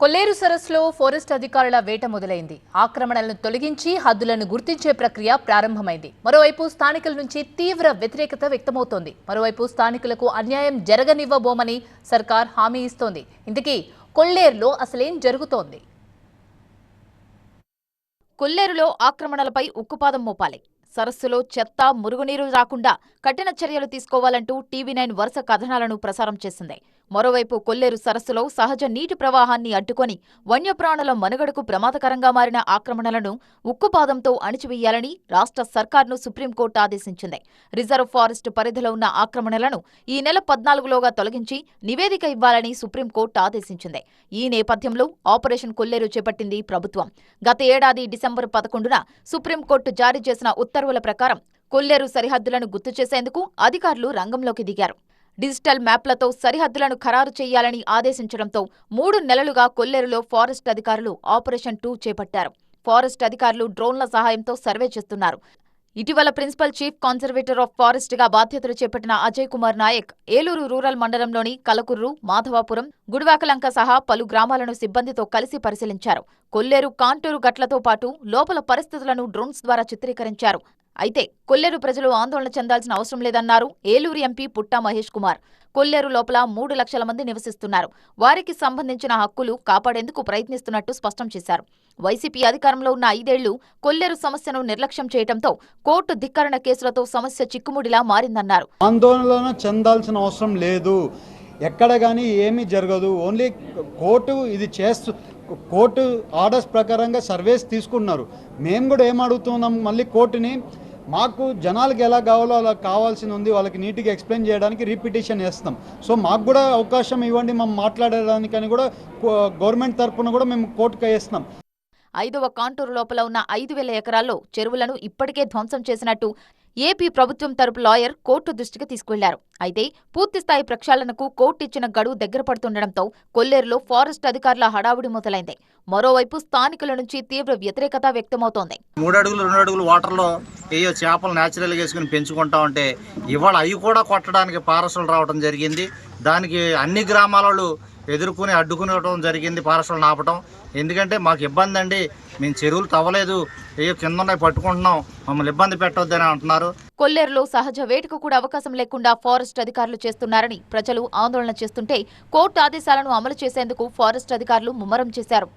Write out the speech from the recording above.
కొల్లేరు సరస్సులో ఫారెస్ట్ అధికారుల వేట మొదలైంది. ఆక్రమణలను తొలగించి హద్దులను గుర్తించే ప్రక్రియ ప్రారంభమైంది. మరోవైపు స్థానికుల నుంచి తీవ్ర వ్యతిరేకత వ్యక్తమవుతోంది. మరోవైపు స్థానికులకు అన్యాయం జరగనివ్వబోమని సర్కార్ హామీ ఇస్తోంది. ఇంతకీ కొల్లేరులో అసలేం జరుగుతోంది? కొల్లేరులో ఆక్రమణలపై ఉక్కుపాదం మోపాలి. సరస్సులో చెత్త మురుగునీరు రాకుండా కఠిన చర్యలు తీసుకోవాలంటూ టీవీ నైన్ వరుస కథనాలను ప్రసారం చేసింది. మరోవైపు కొల్లేరు సరస్సులో సహజ నీటి ప్రవాహాన్ని అడ్డుకొని వన్యప్రాణుల మనుగడకు ప్రమాదకరంగా మారిన ఆక్రమణలను ఉక్కుపాదంతో అణిచివేయాలని రాష్ట్ర సర్కార్ను సుప్రీంకోర్టు ఆదేశించింది. రిజర్వ్ ఫారెస్ట్ పరిధిలో ఉన్న ఆక్రమణలను ఈ నెల పద్నాలుగులోగా తొలగించి నివేదిక ఇవ్వాలని సుప్రీంకోర్టు ఆదేశించింది. ఈ నేపథ్యంలో ఆపరేషన్ కొల్లేరు చేపట్టింది ప్రభుత్వం. గత ఏడాది డిసెంబర్ పదకొండున సుప్రీంకోర్టు జారీ చేసిన ఉత్తర్వుల ప్రకారం కొల్లేరు సరిహద్దులను గుర్తు చేసేందుకు అధికారులు రంగంలోకి దిగారు. డిజిటల్ మ్యాప్లతో సరిహద్దులను ఖరారు చేయాలని ఆదేశించడంతో మూడు నెలలుగా కొల్లేరులో ఫారెస్ట్ అధికారులు ఆపరేషన్ టూ చేపట్టారు. ఫారెస్ట్ అధికారులు డ్రోన్ల సహాయంతో సర్వే చేస్తున్నారు. ఇటీవల ప్రిన్సిపల్ చీఫ్ కాన్సర్వేటర్ ఆఫ్ ఫారెస్ట్గా బాధ్యతలు చేపట్టిన అజయ్ కుమార్ నాయక్ ఏలూరు రూరల్ మండలంలోని కలకుర్రు మాధవాపురం గుడివాకలంక సహా పలు గ్రామాలను సిబ్బందితో కలిసి పరిశీలించారు. కొల్లేరు కాంటూరు గట్లతో పాటు లోపల పరిస్థితులను డ్రోన్స్ ద్వారా చిత్రీకరించారు. అయితే కొల్లేరు ప్రజలు ఆందోళన చెందాల్సిన అవసరం లేదన్నారు. ఏలూరు ఎంపీ పుట్టా మహేష్ కుమార్ కొల్లేరు లోపల మూడు లక్షల మంది నివసిస్తున్నారు. వారికి సంబంధించిన హక్కులు కాపాడేందుకు ప్రయత్నిస్తున్నట్టు స్పష్టం చేశారు. వైసీపీ అధికారంలో ఉన్న ఐదేళ్ళు కొల్లేరు సమస్యను నిర్లక్ష్యం చేయడంతో కోర్టు ధిక్కరణ కేసులతో సమస్య చిక్కుముడిలా మారిందన్నారు. ఆందోళన చెందాల్సిన అవసరం లేదు. ఎక్కడ కానీ ఏమీ జరగదు. ఓన్లీ కోర్టు ఇది చేస్తూ కోర్టు ఆర్డర్స్ ప్రకారంగా సర్వేస్ తీసుకున్నారు మేము కూడా ఏం అడుగుతున్నాం? మళ్ళీ కోర్టుని మాకు జనాలకి ఎలా కావాలో అలా కావాల్సింది ఉంది వాళ్ళకి నీట్గా ఎక్స్ప్లెయిన్ చేయడానికి రీపిటిషన్ వేస్తాం. సో మాకు కూడా అవకాశం ఇవ్వండి మేము మాట్లాడడానికని కూడా గవర్నమెంట్ తరఫున కూడా మేము కోర్టుకు వేస్తున్నాం. ఐదవ కాంటూరు లోపల ఉన్న ఐదు వేల ఎకరాల్లో చెరువులను ఇప్పటికే ధ్వంసం చేసినట్టు ఏపీ ప్రభుత్వం తరపు లాయర్ కోర్టు దృష్టికి తీసుకువెళ్ళారు. అయితే పూర్తిస్థాయి ప్రక్షాళనకు కోర్టు ఇచ్చిన గడువు దగ్గర పడుతుండటంతో కొల్లేరులో ఫారెస్ట్ అధికారుల హడావుడి మొదలైంది. మరోవైపు స్థానికుల నుంచి తీవ్ర వ్యతిరేకత వ్యక్తమవుతోంది. మూడు అడుగులు రెండు అడుగులు వాటర్లో ఏయో చేపలు న్యాచురల్గా వేసుకుని పెంచుకుంటా ఉంటే ఇవాళ అవి కూడా కొట్టడానికి పారసులు రావడం జరిగింది. దానికి అన్ని గ్రామాల వాళ్ళు ఎదుర్కొని అడ్డుకునడం జరిగింది పారసులు ఆపటం. ఎందుకంటే మాకు ఇబ్బంది అండి. మేము చెరువులు తవ్వలేదు. ఏయో కింద ఉన్నాయి పట్టుకుంటున్నాం. మమ్మల్ని ఇబ్బంది పెట్టొద్దని అంటున్నారు. కొల్లేరులో సహజ వేటకు కూడా అవకాశం లేకుండా ఫారెస్ట్ అధికారులు చేస్తున్నారని ప్రజలు ఆందోళన చేస్తుంటే కోర్టు ఆదేశాలను అమలు చేసేందుకు ఫారెస్ట్ అధికారులు ముమ్మరం చేశారు.